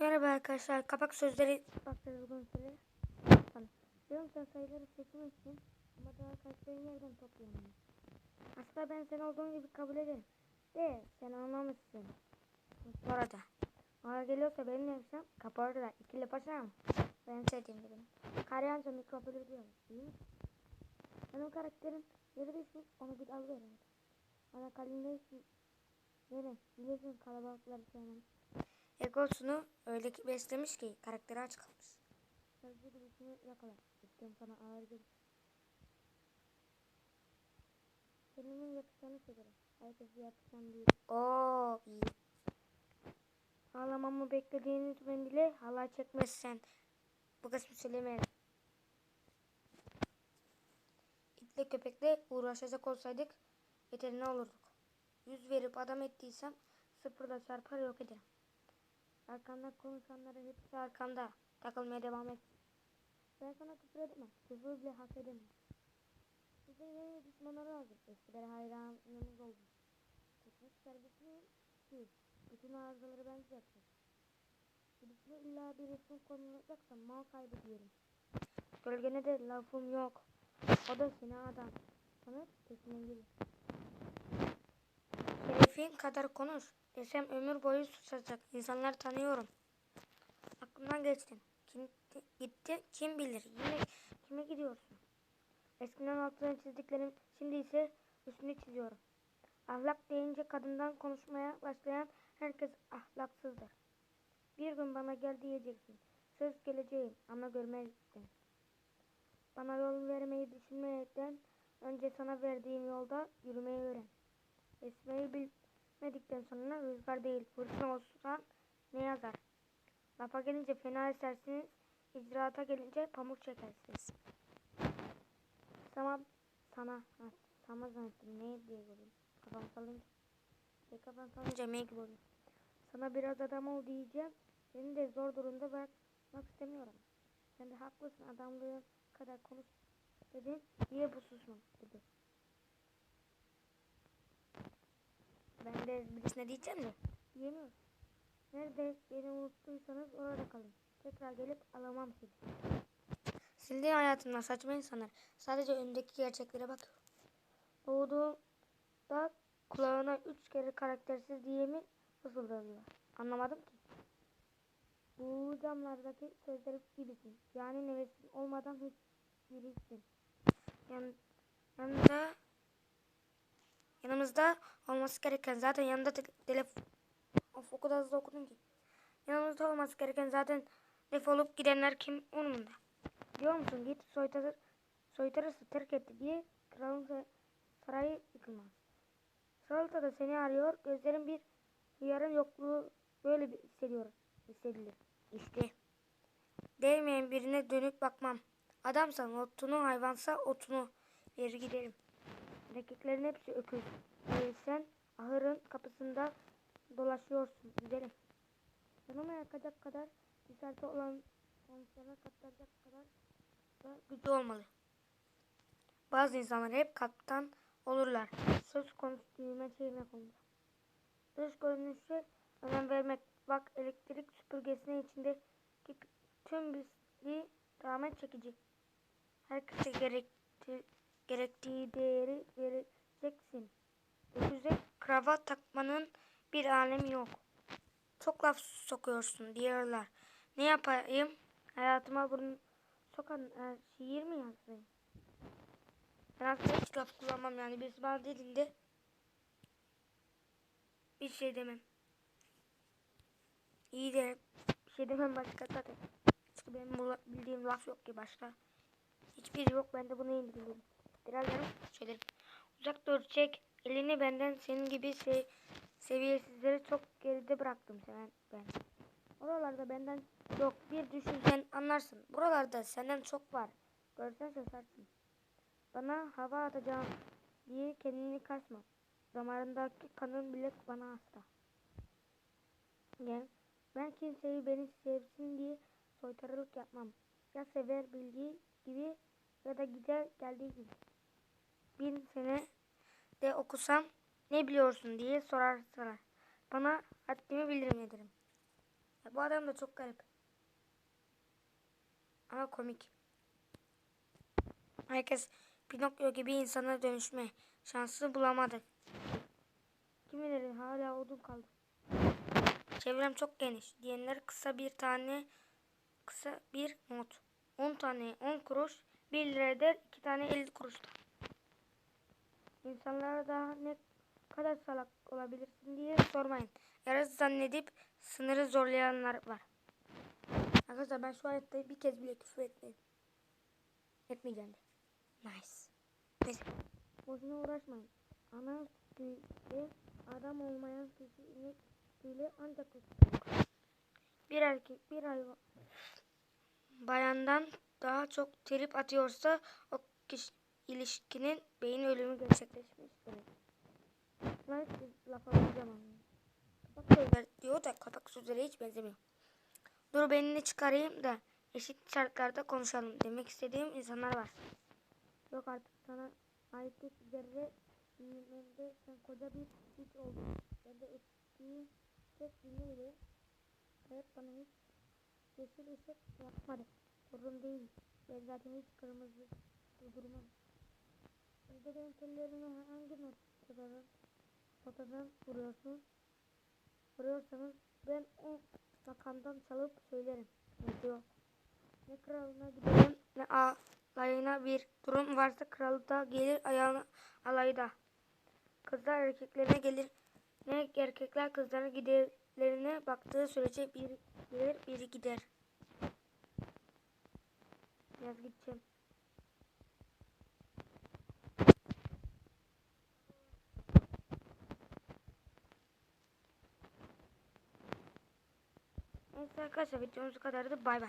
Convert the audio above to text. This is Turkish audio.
Merhaba arkadaşlar. Kapak sözleri bakacağız bugün size. Diyorum sen sayıları seçmişsin. Ama daha kaçtığın yerden toplayamam. Aslında ben sen olduğun gibi kabul ederim. De sen anlamışsın. Bu arada. Bana geliyorsa benim yapsam kapağı da ikili paşam. Ben sevdiğim gibi. Karyanca mikropolu diyorum. Mi? Benim karakterim yeri onu bir al verin. Bana kalbimde Nere? Biliyorsun kalabalıkları sevmem. Egosunu öyle ki beslemiş ki karakteri aç kalmış. Sözcü birisini yakala. İstiyorum sana ağır gelir. Kendime yakışanı severim. Herkese yakışan değil. Oo iyi. Ağlamamı beklediğiniz mendile halay çekmezsen. Bu kısmı söylemeyelim. İtle köpekle uğraşacak olsaydık veteriner olurduk. Yüz verip adam ettiysem sıfırla çarpar yok ederim. Arkamda konuşanların hepsi arkamda. Takılmaya devam et. Ben sana küfür edemem. Küfür bile hak edemem. Bize yeni düşmanlar lazım. Eskilere hayranımız oldu. Teknik servisli ki bütün arızaları ben düzelttim. Birisine illa bir resim konulacaksa mal kaybı diyelim. Gölgene de lafım yok. O da seni adam. Sanır peşine gelir. Şerefin kadar konuş. Desem ömür boyu susacak. İnsanları tanıyorum. Aklımdan geçtin. Kim gitti kim bilir. Yine kime gidiyorsun? Eskiden altını çizdiklerim şimdi ise üstünü çiziyorum. Ahlak deyince kadından konuşmaya başlayan herkes ahlaksızdır. Bir gün bana gel diyeceksin. Söz geleceğim ama görmezsin. Bana yol vermeyi düşünmekten önce sana verdiğim yolda yürümeyi öğren. Esmeyi bilmedikten sonra rüzgar değil fırtına olsan ne yazar? Lafa gelince fena esersiniz, icraata gelince pamuk çekersiniz. Sana, sana, sana zannettim ne diye gördüm. Kafam salınca, şey kafam salınca gibi oluyor. Sana biraz adam ol diyeceğim, seni de zor durumda bırakmak istemiyorum. Sen de haklısın adamlığın kadar konuş dedin, niye bu susmam dedi. Ben de birisine diyeceğim de diyemiyorum. Nerede beni unuttuysanız orada kalın. Tekrar gelip alamam sizi. Sildiğin hayatımdan saçma insanlar. Sadece önündeki gerçeklere bak. Doğduğunda kulağına üç kere karaktersiz diye mi fısıldadılar? Anlamadım ki. Bu camlardaki sözleri gibisin. Yani nevesin olmadan hiç birisin. Yan, yanında yanımızda olması gereken zaten yanında telefon Of o kadar hızlı okudum ki. Yanımızda olması gereken zaten defolup gidenler kim umurunda. Diyor musun git soytarı, soytarısı terk etti diye kralın sarayı yıkılmaz. Sarılta da seni arıyor. Gözlerin bir yarın yokluğu böyle bir hissediyor. Hissedilir. İşte. Değmeyen birine dönüp bakmam. Adamsan otunu hayvansa otunu verir giderim. Erkeklerin hepsi öküz. Ee, sen ahırın kapısında dolaşıyorsun. Gidelim. Yanıma yakacak kadar cesareti olan sonuçlarına katlanacak kadar da gücü olmalı. Bazı insanlar hep kaptan olurlar. Söz konusu düğme çevirmek olmalı. Dış görünüşe önem vermek. Bak elektrik süpürgesinin içindeki tüm pisliği rağmen çekici. Herkese gerekti, gerektiği değeri vereceksin. Öküze kravat takmanın bir alemi yok. Çok laf sokuyorsun diyorlar. Ne yapayım? Hayatıma bunu sokan e, şiir mi yazayım? Ben aslında hiç laf kullanmam yani. Birisi bana dediğinde bir şey demem. İyi de bir şey demem başka zaten. Çünkü benim bildiğim laf yok ki başka. Hiçbiri yok. Ben de bunu indirdim. Birazdan söylerim. Uzak dur çek. Elini benden senin gibi şey seviyesizleri çok geride bıraktım sen ben. Oralarda benden yok bir düşünsen anlarsın. Buralarda senden çok var. Görsen şaşarsın. Bana hava atacağım diye kendini kasma. Damarındaki kanın bile bana hasta. Yani ben kimseyi beni sevsin diye soytarılık yapmam. Ya sever bildiği gibi ya da gider geldiği gibi. Bin sene de okusam ne biliyorsun diye sorarlar. Bana haddimi bildirim ederim. Ya bu adam da çok garip. Ama komik. Herkes Pinokyo gibi insana dönüşme şansı bulamadı. Kimileri hala odun kaldı. Çevrem çok geniş diyenler kısa bir tane kısa bir not. 10 tane 10 kuruş 1 lira eder 2 tane 50 kuruşta. İnsanlara daha ne kadar salak olabilirsin diye sormayın. Yarası zannedip sınırı zorlayanlar var. Arkadaşlar ben şu hayatta bir kez bile küfür etmedim. Etmeyeceğim de. Nice. Neyse. Boşuna uğraşmayın. Ana sütüyle adam olmayan kişi inek sütüyle ancak kurtulur. Bir erkek bir hayvan bayandan daha çok trip atıyorsa o kişi ilişkinin beyin ölümü gerçekleşmiş demek. Ben siz laf alacağım. Kapak sözler diyor da kapak sözlere hiç benzemiyor. Dur benini çıkarayım da eşit şartlarda konuşalım demek istediğim insanlar var. Yok artık sana ait bir zerre büyümende sen koca bir hiç oldun. Ben de ettiğim tek cümle bile hayat bana hiç yeşil ışık yapmadı. Sorun değil. Ben zaten hiç kırmızı durmam. Benim tellerimi hangi noktadan noktadan vuruyorsun? Vuruyorsanız ben o makamdan çalıp söylerim. Diyor? Ne kralına giderim ne alayına bir durum varsa kral da gelir ayağına alayda. Kızlar erkeklerine gelir ne erkekler kızların giderlerine baktığı sürece bir gelir biri gider. Biraz gideceğim. Arkadaşlar videomuz kadardı. Bay bay.